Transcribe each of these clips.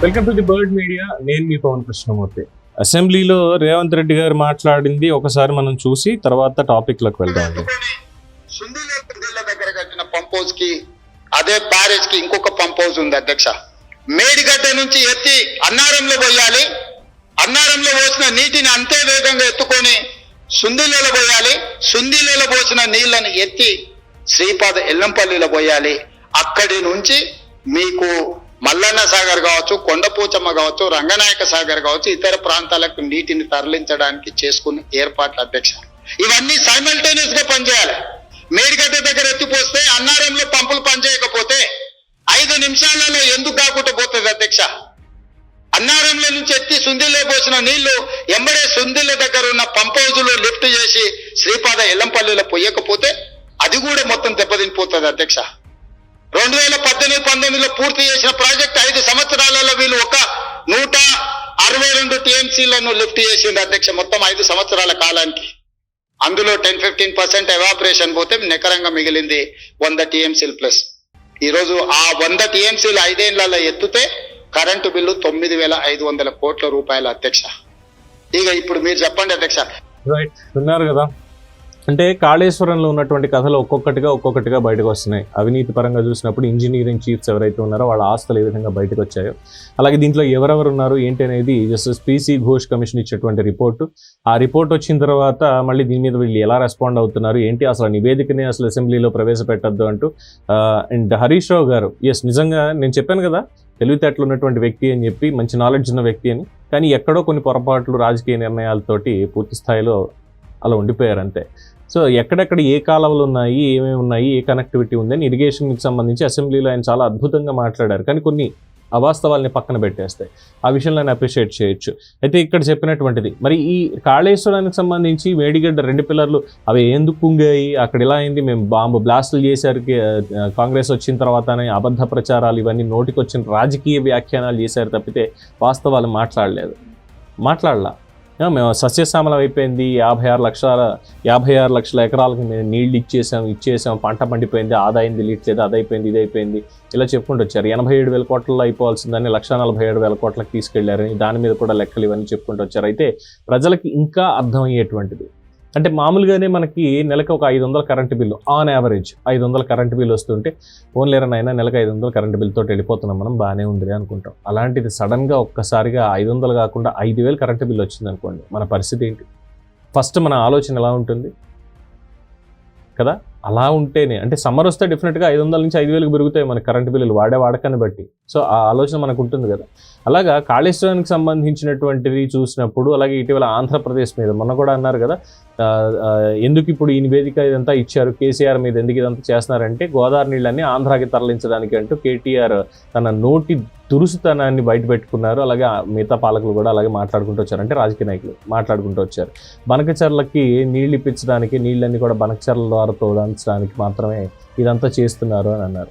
Welcome to the bird media నేను మీ పవన్ కృష్ణమూర్తి. అసెంబ్లీలో రేవంత్ రెడ్డి గారు మాట్లాడింది ఒకసారి మనం చూసి తర్వాత టాపిక్లకు వెళ్దాం దగ్గర కట్టిన పంప్ హౌస్కి అదే బ్యారేజ్కి ఇంకొక పంప్ హౌస్ ఉంది అధ్యక్ష. మేడిగడ్డ నుంచి ఎత్తి అన్నారంలో పోయాలి. అన్నారంలో పోసిన నీటిని అంతే వేగంగా ఎత్తుకొని సుందీలలో పోయాలి. సుందీలలో పోసిన నీళ్ళను ఎత్తి శ్రీపాద ఎల్లంపల్లిలో పోయాలి. అక్కడి నుంచి మీకు మల్లన్న సాగర్ కావచ్చు కొండపూచమ్మ కావచ్చు రంగనాయక సాగర్ కావచ్చు ఇతర ప్రాంతాలకు నీటిని తరలించడానికి చేసుకున్న ఏర్పాట్ల అధ్యక్ష. ఇవన్నీ సైమల్టేనియస్గా పనిచేయాలి. మేడిగడ్డ దగ్గర ఎత్తిపోస్తే అన్నారంలో పంపులు పనిచేయకపోతే ఐదు నిమిషాలలో ఎందుకు కాకుండా పోతుంది అధ్యక్ష? అన్నారంలో నుంచి ఎత్తి సుందిలో పోసిన నీళ్ళు ఎంబడే సుందిల దగ్గర ఉన్న పంప్ హౌజులు లిఫ్ట్ చేసి శ్రీపాద ఎల్లంపల్లిలో పోయకపోతే అది కూడా మొత్తం దెబ్బతినిపోతుంది అధ్యక్ష. రెండు వేల పద్దెనిమిది పంతొమ్మిదిలో పూర్తి చేసిన ప్రాజెక్ట్ ఐదు సంవత్సరాలలో వీళ్ళు ఒక నూట అరవై రెండు టీఎంసీలను లిఫ్ట్ చేసింది అధ్యక్ష మొత్తం ఐదు సంవత్సరాల కాలానికి. అందులో టెన్ ఫిఫ్టీన్ పర్సెంట్ ఎవాపరేషన్ పోతే నికరంగా మిగిలింది వంద టీఎంసీలు ప్లస్. ఈరోజు ఆ వంద టీఎంసీలు ఐదేళ్ళలో ఎత్తితే కరెంటు బిల్లు తొమ్మిది వేల ఐదు వందల కోట్ల రూపాయల అధ్యక్ష. ఇక ఇప్పుడు మీరు చెప్పండి అధ్యక్ష. రైట్ విన్నారు కదా. అంటే కాళేశ్వరంలో ఉన్నటువంటి కథలు ఒక్కొక్కటిగా ఒక్కొక్కటిగా బయటకు వస్తున్నాయి. అవినీతి పరంగా చూసినప్పుడు ఇంజనీరింగ్ చీఫ్స్ ఎవరైతే ఉన్నారో వాళ్ళ ఆస్తులు ఏ విధంగా బయటకు వచ్చాయో. అలాగే దీంట్లో ఎవరెవరు ఉన్నారు ఏంటి అనేది జస్టిస్ పీసీ ఘోష్ కమిషన్ ఇచ్చేటువంటి రిపోర్టు. ఆ రిపోర్ట్ వచ్చిన తర్వాత మళ్ళీ దీని మీద వీళ్ళు ఎలా రెస్పాండ్ అవుతున్నారు ఏంటి అసలు నివేదికని అసలు అసెంబ్లీలో ప్రవేశపెట్టద్దు అంటూ అండ్ హరీష్ రావు గారు ఎస్ నిజంగా నేను చెప్పాను కదా తెలివితేటలు ఉన్నటువంటి వ్యక్తి అని చెప్పి మంచి నాలెడ్జ్ ఉన్న వ్యక్తి అని కానీ ఎక్కడో కొన్ని పొరపాట్లు రాజకీయ నిర్ణయాలతోటి పూర్తి స్థాయిలో అలా ఉండిపోయారు అంతే. సో ఎక్కడెక్కడ ఏ కాలువలు ఉన్నాయి ఏమేమి ఉన్నాయి ఏ కనెక్టివిటీ ఉందని ఇరిగేషన్కి సంబంధించి అసెంబ్లీలో ఆయన చాలా అద్భుతంగా మాట్లాడారు. కానీ కొన్ని అవాస్తవాల్ని పక్కన పెట్టేస్తాయి. ఆ విషయంలో ఆయన అప్రిషియేట్ చేయొచ్చు. అయితే ఇక్కడ చెప్పినటువంటిది మరి ఈ కాళేశ్వరానికి సంబంధించి వేడిగడ్డ రెండు పిల్లర్లు అవి ఎందుకు కుంగాయి? అక్కడ ఇలా అయింది? మేము బాంబు బ్లాస్టులు చేశారు కాంగ్రెస్ వచ్చిన తర్వాత అబద్ధ ప్రచారాలు ఇవన్నీ నోటికి వచ్చిన రాజకీయ వ్యాఖ్యానాలు చేశారు తప్పితే వాస్తవాలు మాట్లాడలేదు. మాట్లాడలా. మేము సస్యశ్యామలం అయిపోయింది యాభై ఆరు లక్షల యాభై ఆరు లక్షల ఎకరాలకి మేము నీళ్ళు ఇచ్చేసాం ఇచ్చేసాం పంట పండిపోయింది ఆదాయం తెలియట్లేదు అది అయిపోయింది ఇది అయిపోయింది ఇలా చెప్పుకుంటూ వచ్చారు. ఎనభై ఏడు వేల కోట్లలో అయిపోవాల్సిందని లక్ష నలభై ఏడు వేల కోట్లకు తీసుకెళ్ళారని దాని మీద కూడా లెక్కలు ఇవన్నీ చెప్పుకుంటూ వచ్చారు. అయితే ప్రజలకి ఇంకా అర్థమయ్యేటువంటిది అంటే మామూలుగానే మనకి నెలకు ఒక ఐదు వందల కరెంటు బిల్లు ఆన్ యావరేజ్ ఐదు వందల కరెంటు బిల్లు వస్తుంటే ఫోన్ లేరనైనా నెలకు ఐదు వందల కరెంటు బిల్లుతో వెళ్ళిపోతున్నాం మనం బాగానే ఉంది అనుకుంటాం. అలాంటిది సడన్గా ఒక్కసారిగా ఐదు వందలు కాకుండా ఐదు వేలు కరెంటు బిల్లు వచ్చింది అనుకోండి మన పరిస్థితి ఏంటి? ఫస్ట్ మన ఆలోచన ఎలా ఉంటుంది? కదా? అలా ఉంటేనే అంటే సమ్మర్ వస్తే డెఫినెట్గా ఐదు వందల నుంచి ఐదు వేలకు పెరుగుతాయి మన కరెంటు బిల్లులు వాడే వాడకాన్ని బట్టి. సో ఆ ఆలోచన మనకు ఉంటుంది కదా. అలాగా కాళేశ్వరానికి సంబంధించినటువంటిది చూసినప్పుడు అలాగే ఇటీవల ఆంధ్రప్రదేశ్ మీద మొన్న కూడా అన్నారు కదా ఎందుకు ఇప్పుడు ఈ నివేదిక ఇదంతా ఇచ్చారు కేసీఆర్ మీద ఎందుకు ఇదంతా చేస్తున్నారంటే గోదావరి నీళ్ళని ఆంధ్రాకి తరలించడానికి అంటూ కేటీఆర్ తన నోటి దురుసుతనాన్ని బయట పెట్టుకున్నారు అలాగే ఆ మిగతా పాలకులు కూడా అలాగే మాట్లాడుకుంటూ వచ్చారు. అంటే రాజకీయ నాయకులు మాట్లాడుకుంటూ వచ్చారు. బనకచర్లకి నీళ్ళు ఇప్పించడానికి నీళ్ళన్నీ కూడా బనకచర్ల ద్వారా తోడించడానికి మాత్రమే ఇదంతా చేస్తున్నారు అని అన్నారు.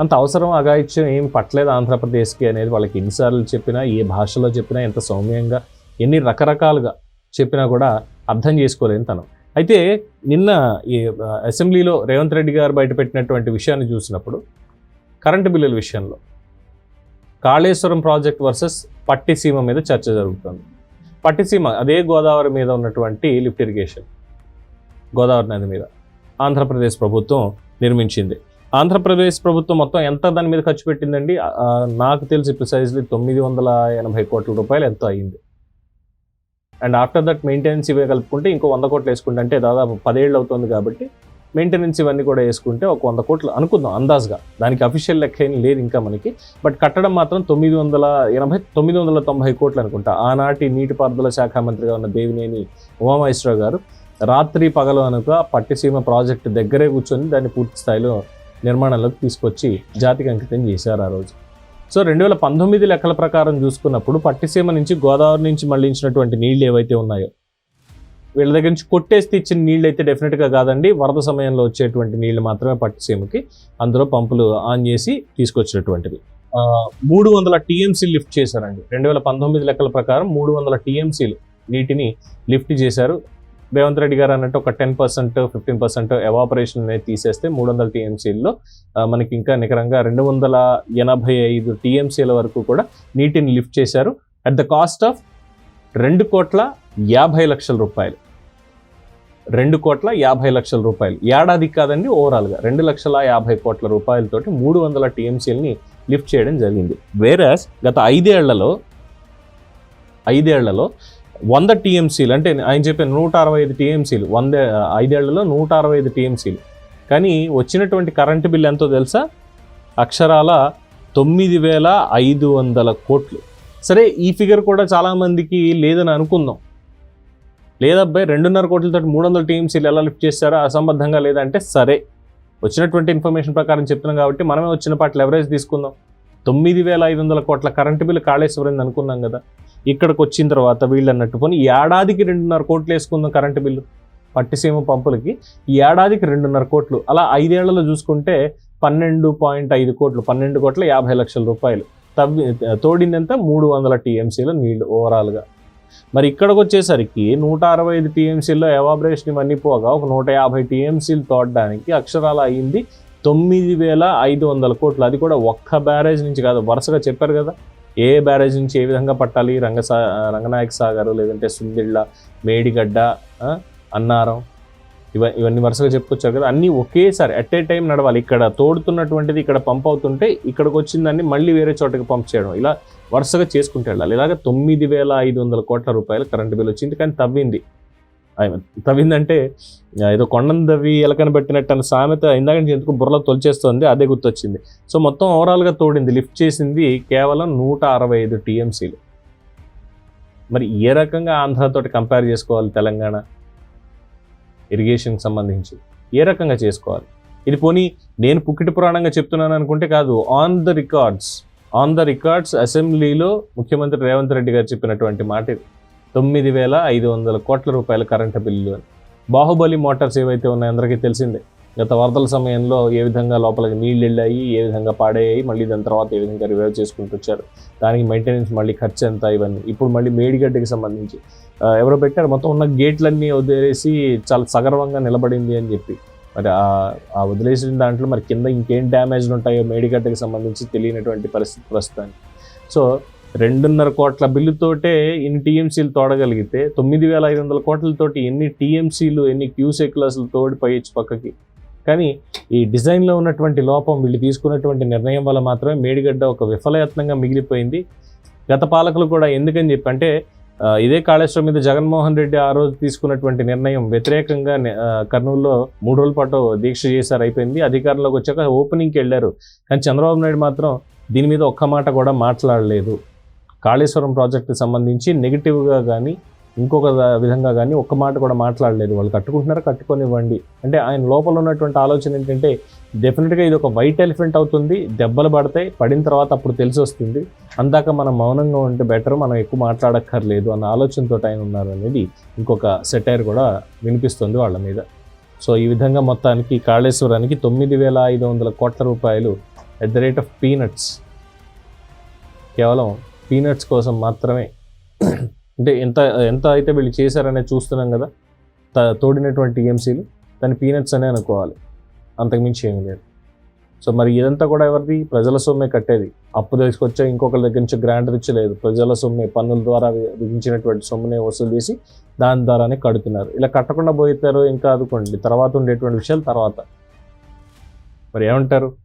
అంత అవసరం అగాయిత్యం ఏం పట్టలేదు ఆంధ్రప్రదేశ్కి అనేది వాళ్ళకి ఎన్నిసార్లు చెప్పినా ఏ భాషలో చెప్పినా ఎంత సౌమ్యంగా ఎన్ని రకరకాలుగా చెప్పినా కూడా అర్థం చేసుకోలేని తనం. అయితే నిన్న ఈ అసెంబ్లీలో రేవంత్ రెడ్డి గారు బయటపెట్టినటువంటి విషయాన్ని చూసినప్పుడు కరెంటు బిల్లుల విషయంలో కాళేశ్వరం ప్రాజెక్ట్ వర్సెస్ పట్టిసీమ మీద చర్చ జరుగుతుంది. పట్టిసీమ అదే గోదావరి మీద ఉన్నటువంటి లిఫ్ట్ ఇరిగేషన్ గోదావరి నది మీద. ఆంధ్రప్రదేశ్ ప్రభుత్వం నిర్మించింది. ఆంధ్రప్రదేశ్ ప్రభుత్వం మొత్తం ఎంత దాని మీద ఖర్చు పెట్టిందండి? నాకు తెలిసి ప్రిసైజ్లీ తొమ్మిది వందల ఎనభై కోట్ల రూపాయలు ఎంతో అయింది. అండ్ ఆఫ్టర్ దట్ మెయింటెనెన్స్ ఇవే కలుపుకుంటే ఇంకో వంద కోట్లు వేసుకుంటే అంటే దాదాపు పదేళ్ళు అవుతుంది కాబట్టి మెయింటెనెన్స్ ఇవన్నీ కూడా వేసుకుంటే ఒక వంద కోట్లు అనుకుందాం అందాజ్గా. దానికి అఫీషియల్ లెక్క ఏం లేదు ఇంకా మనకి. బట్ కట్టడం మాత్రం తొమ్మిది వందల ఎనభై తొమ్మిది వందల తొంభై కోట్లు అనుకుంటా. ఆనాటి నీటిపారుదల శాఖ మంత్రిగా ఉన్న దేవినేని ఉమామహేశ్వరరావు గారు రాత్రి పగలు అనుక పట్టిసీమ ప్రాజెక్టు దగ్గరే కూర్చొని దాన్ని పూర్తి స్థాయిలో నిర్మాణంలోకి తీసుకొచ్చి జాతికి అంకితం చేశారు ఆ రోజు. సో రెండు వేల పంతొమ్మిది లెక్కల ప్రకారం చూసుకున్నప్పుడు పట్టిసీమ నుంచి గోదావరి నుంచి మళ్ళించినటువంటి నీళ్ళు ఏవైతే ఉన్నాయో వీళ్ళ దగ్గర నుంచి కొట్టేసి తెచ్చిన నీళ్ళు అయితే డెఫినెట్గా కాదండి. వరద సమయంలో వచ్చేటువంటి నీళ్ళు మాత్రమే పట్టిసీమకి అందులో పంపులు ఆన్ చేసి తీసుకొచ్చినటువంటివి మూడు వందల టీఎంసీ లిఫ్ట్ చేశారండి. రెండు వేల పంతొమ్మిది లెక్కల ప్రకారం మూడు వందల టీఎంసీలు నీటిని లిఫ్ట్ చేశారు. రేవంత్ రెడ్డి గారు అన్నట్టు ఒక ten percent fifteen percent evaporation అనేది తీసేస్తే మూడు వందల టీఎంసీల్లో మనకి ఇంకా నికరంగా రెండు వందల ఎనభై ఐదు టీఎంసీల వరకు కూడా నీటిని లిఫ్ట్ చేశారు. అట్ ద కాస్ట్ ఆఫ్ రెండు కోట్ల యాభై లక్షల రూపాయలు. రెండు కోట్ల యాభై లక్షల రూపాయలు. ఏడాది కాదండి ఓవరాల్గా రెండు లక్షల యాభై కోట్ల రూపాయలతోటి మూడు వందల టీఎంసీలని లిఫ్ట్ చేయడం జరిగింది. వేరస్ గత ఐదేళ్ళలో ఐదేళ్ళలో వంద టీఎంసీలు అంటే ఆయన చెప్పిన నూట అరవై ఐదు టీఎంసీలు వంద ఐదేళ్ళలో నూట అరవై ఐదు టీఎంసీలు. కానీ వచ్చినటువంటి కరెంటు బిల్ ఎంతో తెలుసా? అక్షరాల తొమ్మిది వేల ఐదు వందల కోట్లు. సరే ఈ ఫిగర్ కూడా చాలామందికి లేదని అనుకుందాం. లేదబ్బాయి రెండున్నర కోట్లతో మూడు వందల టీఎంసీలు ఎలా లిఫ్ట్ చేస్తారో? అసంబద్ధంగా లేదంటే సరే. వచ్చినటువంటి ఇన్ఫర్మేషన్ ప్రకారం చెప్తున్నాం కాబట్టి మనమే వచ్చిన పాటలు ఎవరేజ్ తీసుకుందాం. తొమ్మిది వేల ఐదు వందల కోట్ల కరెంటు బిల్లు కాళేశ్వరం అనుకున్నాం కదా. ఇక్కడికి వచ్చిన తర్వాత వీళ్ళు అన్నట్టు పోనీ ఏడాదికి రెండున్నర కోట్లు వేసుకుందాం కరెంటు బిల్లు పట్టిసీమ పంపులకి. ఏడాదికి రెండున్నర కోట్లు అలా ఐదేళ్ళలో చూసుకుంటే పన్నెండు పాయింట్ ఐదు కోట్లు పన్నెండు కోట్ల యాభై లక్షల రూపాయలు. తవ్వి తోడిందంత మూడు వందల టీఎంసీల నీళ్ళు ఓవరాల్గా. మరి ఇక్కడికి వచ్చేసరికి నూట అరవై ఐదు టీఎంసీల్లో ఎవాబరేషన్ ఇవన్నీ పోగా ఒక నూట యాభై టీఎంసీలు తోడడానికి అక్షరాలు అయింది తొమ్మిది వేల ఐదు వందల కోట్లు. అది కూడా ఒక్క బ్యారేజ్ నుంచి కాదు వరుసగా చెప్పారు కదా. ఏ బ్యారేజ్ నుంచి ఏ విధంగా పట్టాలి? రంగసా రంగనాయక సాగర్ లేదంటే సుందిళ్ళ మేడిగడ్డ అన్నారం ఇవ ఇవన్నీ వరుసగా చెప్పుకొచ్చారు కదా అన్నీ ఒకేసారి అట్ ఏ టైం నడవాలి. ఇక్కడ తోడుతున్నటువంటిది ఇక్కడ పంప్ అవుతుంటే ఇక్కడికి వచ్చిందాన్ని మళ్ళీ వేరే చోటకి పంప్ చేయడం. ఇలా వరుసగా చేసుకుంటూ వెళ్ళాలి. ఇలాగ తొమ్మిది వేల ఐదు వందల కోట్ల రూపాయలు కరెంటు బిల్ వచ్చింది కానీ తవ్వింది. తవ్విందంటే ఏదో కొండను తవ్వి ఎలకన పెట్టినట్టు అన్న సామెత ఇందాక నుంచి ఎందుకు బుర్రలో తొలిచేస్తుంది అదే గుర్తొచ్చింది. సో మొత్తం ఓవరాల్గా తోడింది లిఫ్ట్ చేసింది కేవలం నూట అరవై ఐదు టీఎంసీలు. మరి ఏ రకంగా ఆంధ్రతోటి కంపేర్ చేసుకోవాలి తెలంగాణ? ఇరిగేషన్కి సంబంధించి. ఏ రకంగా చేసుకోవాలి? ఇది పోనీ నేను పుక్కిటి పురాణంగా చెప్తున్నాను అనుకుంటే కాదు on the records on the records అసెంబ్లీలో ముఖ్యమంత్రి రేవంత్ రెడ్డి గారు చెప్పినటువంటి మాట ఇది తొమ్మిది వేల ఐదు వందల కోట్ల రూపాయల కరెంటు బిల్లు. అని బాహుబలి మోటార్స్ ఏవైతే ఉన్నాయో అందరికీ తెలిసిందే. గత వరదల సమయంలో ఏ విధంగా లోపలికి నీళ్ళు వెళ్ళాయి ఏ విధంగా పాడయ్యాయి మళ్ళీ దాని తర్వాత ఏ విధంగా రివైవ్ చేసుకుంటూ వచ్చారు. దానికి మెయింటెనెన్స్ మళ్ళీ ఖర్చు ఎంత ఇవన్నీ. ఇప్పుడు మళ్ళీ మేడిగడ్డకి సంబంధించి ఎవరో పెట్టారు. మొత్తం ఉన్న గేట్లన్నీ వదిలేసి చాలా సగర్వంగా నిలబడింది అని చెప్పి. మరి ఆ వదిలేసిన దాంట్లో మరి కింద ఇంకేం డ్యామేజ్లు ఉంటాయో మేడిగడ్డకి సంబంధించి తెలియనటువంటి పరిస్థితి ప్రస్తుతానికి. సో రెండున్నర కోట్ల బిల్లుతోటే ఇన్ని టీఎంసీలు తోడగలిగితే తొమ్మిది వేల ఐదు వందల కోట్లతోటి ఎన్ని టీఎంసీలు ఎన్ని క్యూసెక్లు అసలు తోడి పైచ్చు పక్కకి. కానీ ఈ డిజైన్లో ఉన్నటువంటి లోపం వీళ్ళు తీసుకున్నటువంటి నిర్ణయం వల్ల మాత్రమే మేడిగడ్డ ఒక విఫలయత్నంగా మిగిలిపోయింది. గత పాలకులు కూడా ఎందుకని చెప్పి అంటే ఇదే కాళేశ్వరం మీద జగన్మోహన్ రెడ్డి ఆ రోజు తీసుకున్నటువంటి నిర్ణయం వ్యతిరేకంగా నే- కర్నూలులో మూడు రోజుల పాటు దీక్ష చేశారు అయిపోయింది. అధికారంలోకి వచ్చాక ఓపెనింగ్కి వెళ్ళారు. కానీ చంద్రబాబు నాయుడు మాత్రం దీని మీద ఒక్క మాట కూడా మాట్లాడలేదు. కాళేశ్వరం ప్రాజెక్టుకి సంబంధించి నెగిటివ్గా కానీ ఇంకొక విధంగా కానీ ఒక్క మాట కూడా మాట్లాడలేదు. వాళ్ళు కట్టుకుంటున్నారా? కట్టుకొనివ్వండి. అంటే ఆయన లోపల ఉన్నటువంటి ఆలోచన ఏంటంటే డెఫినెట్గా ఇది ఒక వైట్ ఎలిఫెంట్ అవుతుంది దెబ్బలు పడతాయి పడిన తర్వాత అప్పుడు తెలిసి వస్తుంది. అందాక మనం మౌనంగా ఉంటే బెటర్ మనం ఎక్కువ మాట్లాడక్కర్లేదు అన్న ఆలోచనతో ఆయన ఉన్నారు అనేది ఇంకొక సెటైర్ కూడా వినిపిస్తుంది వాళ్ళ మీద. సో ఈ విధంగా మొత్తానికి కాళేశ్వరానికి తొమ్మిది వేల ఐదు వందల కోట్ల రూపాయలు at the rate of peanuts కేవలం పీనట్స్ కోసం మాత్రమే. అంటే ఎంత ఎంత అయితే వీళ్ళు చేశారనేది చూస్తున్నాం కదా త- తోడినటువంటి టీఎంసీలు దాని పీనట్స్ అనే అనుకోవాలి. అంతకుమించి ఏమీ లేదు. సో మరి ఇదంతా కూడా ఎవరిది? ప్రజల సొమ్మే కట్టేది. అప్పు తీసుకొచ్చా ఇంకొకరి దగ్గర నుంచి గ్రాంట్ తెచ్చలేదు. ప్రజల సొమ్మే పన్నుల ద్వారా విధించినటువంటి సొమ్మునే వసూలు చేసి దాని ద్వారానే కడుతున్నారు. ఇలా కట్టకుండా పోతారు ఇంకా అదుకోండి తర్వాత ఉండేటువంటి విషయాలు తర్వాత. మరి ఏమంటారు?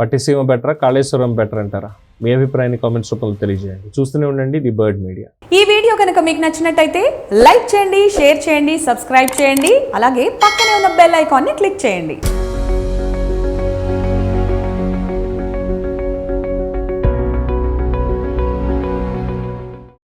పట్టిసీమ బెటరా కాళేశ్వరం బెటర్ అంటారా? మీ అభిప్రాయాన్ని కామెంట్స్ రూపంలో తెలియజేయండి. చూస్తూనే ఉండండి ది బర్డ్ మీడియా. ఈ వీడియో కనుక మీకు నచ్చినట్టయితే లైక్ చేయండి షేర్ చేయండి సబ్స్క్రైబ్ చేయండి అలాగే పక్కనే ఉన్న బెల్ ఐకాన్ని క్లిక్ చేయండి.